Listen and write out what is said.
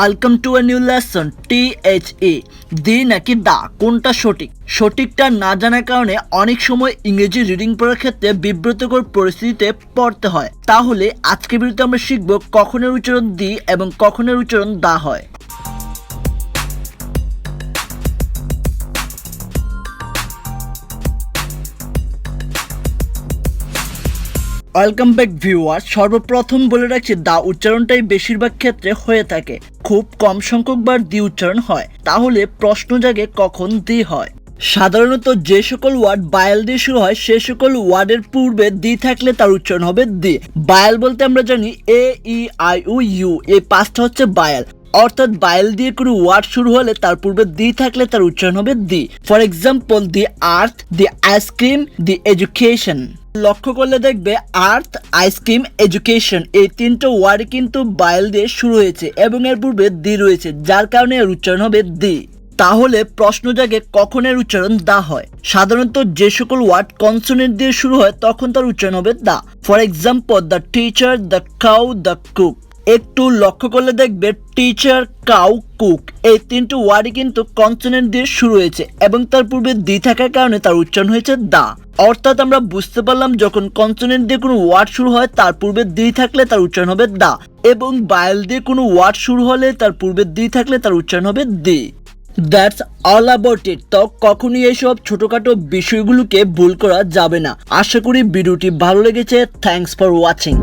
Welcome to a new lesson T H E the নাকি the, কোনটা সঠিক? সঠিকটা না জানার কারণে অনেক সময় ইংরেজি রিডিং পড়ার ক্ষেত্রে বিব্রতকর পরিস্থিতিতে পড়তে হয়। তাহলে আজকে বিরুদ্ধে আমরা শিখব কখনের উচ্চারণ দি এবং কখনের উচ্চারণ দা হয়। ওয়েলকাম ব্যাক ভিউয়ার সর্বপ্রথম বলে রাখছি, দা উচ্চারণটাই বেশিরভাগ ক্ষেত্রে হয়ে থাকে। খুব কম সংখ্যকবার দি উচ্চারণ হয়। তাহলে প্রশ্ন জাগে কখন দি হয়? সাধারণত যে সকল ওয়ার্ড বায়াল দিয়ে শুরু হয়, সে সকল ওয়ার্ডের পূর্বে দি থাকলে তার উচ্চারণ হবে দি বায়াল বলতে আমরা জানি এ, ই, আই ও ইউ। এই পাঁচটা হচ্ছে বায়াল। অর্থাৎ বায়াল দিয়ে কোনো ওয়ার্ড শুরু হলে তার পূর্বে দি থাকলে তার উচ্চারণ হবে the for example the earth the ice cream the education. লক্ষ্য করলে দেখবে আর্থ, আইসক্রিম, এডুকেশন, এই তিনটে ওয়ার্ড কিন্তু বাইল দিয়ে শুরু হয়েছে এবং এর পূর্বে দি রয়েছে, যার কারণে এর উচ্চারণ হবে দি। তাহলে প্রশ্ন জাগে কখন এর উচ্চারণ দা হয়? সাধারণত যে সকল ওয়ার্ড কনসোনেন্ট দিয়ে শুরু হয়, তখন তার উচ্চারণ হবে the. For example, the teacher, the cow, the cook. একটু লক্ষ্য করলে দেখবে টিচার কাউ কুক এই তিনটি ওয়ার্ডই কিন্তু কনসোনেন্ট দিয়ে শুরু হয়েছে এবং তার পূর্বে দি থাকার কারণে তার উচ্চারণ হয়েছে দা। অর্থাৎ আমরা বুঝতে পারলাম যখন কনসোনেন্ট দিয়ে কোনো ওয়ার্ড শুরু হয়, তার পূর্বে দি থাকলে তার উচ্চারণ হবে দা এবং বায়াল দিয়ে কোনো ওয়ার্ড শুরু হলে তার পূর্বে দি থাকলে তার উচ্চারণ হবে the. That's all about it তো কখনই এইসব ছোটখাটো বিষয়গুলোকে ভুল করা যাবে না। আশা করি ভিডিওটি ভালো লেগেছে। Thanks for watching